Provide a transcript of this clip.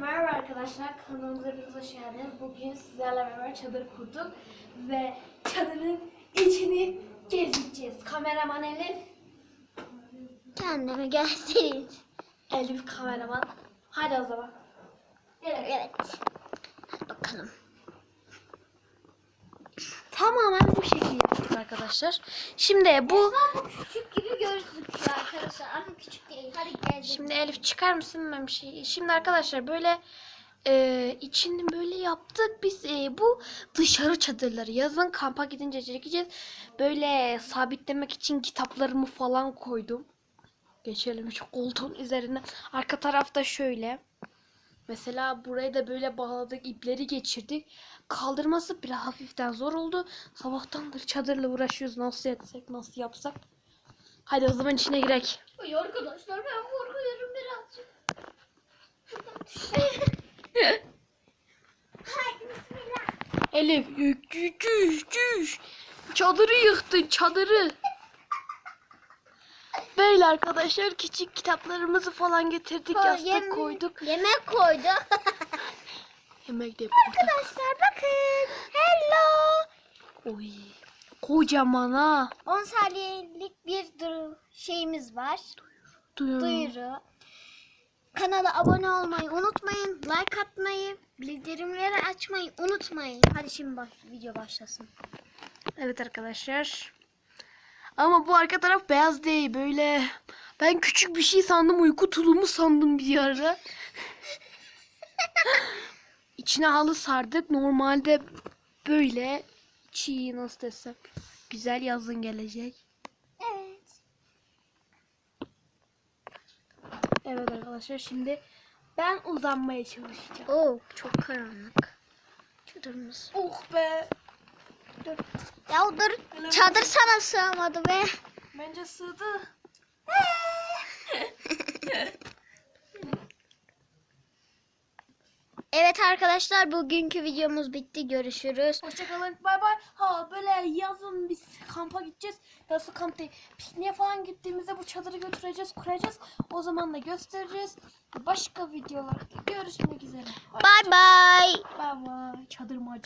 merhaba arkadaşlar. Kanalımıza hepiniz hoş geldiniz. Bugün sizlerle beraber çadır kurduk. Ve çadırın içini gezeceğiz. Kameraman Elif. Kendimi göstereyim. Elif kameraman. Hadi o zaman. Evet. Hadi bakalım. Tamamen bu şekilde yaptık arkadaşlar. Şimdi bu... bu küçük gibi gözüküyor arkadaşlar. Ama küçük değil. Hadi gel. Şimdi Elif çıkar mısın ben bir şey? Şimdi arkadaşlar böyle e, içini böyle yaptık. Biz e, bu dışarı çadırları yazın kampa gidince çekeceğiz. Böyle sabitlemek için kitaplarımı falan koydum. Geçelim şu koltuğun üzerine. Arka tarafta şöyle. Mesela burayı da böyle bağladık, ipleri geçirdik. Kaldırması biraz hafiften zor oldu. Sabahtandır çadırla uğraşıyoruz. Nasıl etsek, nasıl yapsak. Hadi o zaman içine girek. Ay arkadaşlar ben korkuyorum birazcık. Haydi bismillah. Elif yük yük yük. Çadırı yıktın çadırı. Böyle arkadaşlar küçük kitaplarımızı falan getirdik yastık Yem- koyduk. Yemek koydu. Yemek de burada. arkadaşlar bakın. Hello. Oy. Kocaman ha. 10 saniyelik bir duru şeyimiz var. Duyuyorum. Duyuru. Kanala abone olmayı unutmayın. Like atmayı, bildirimleri açmayı unutmayın. Hadi şimdi baş, video başlasın. Evet arkadaşlar. Ama bu arka taraf beyaz değil böyle. Ben küçük bir şey sandım uyku tulumu sandım bir ara. İçine halı sardık. Normalde böyle çiğ nasıl desem. Güzel yazın gelecek. Evet. Evet arkadaşlar şimdi ben uzanmaya çalışacağım. Oo, çok karanlık. Çadırımız. Oh be. Ya o dur, çadır sana sığamadı be. Bence sığdı. Evet arkadaşlar bugünkü videomuz bitti. Görüşürüz. Hoşçakalın. Bay bay. Ha böyle yazın biz kampa gideceğiz. Nasıl kamp değil. Pikniğe falan gittiğimizde bu çadırı götüreceğiz, kuracağız. O zaman da göstereceğiz. Başka videolarda görüşmek üzere. Bye bye. Bay bay. Çadır macera.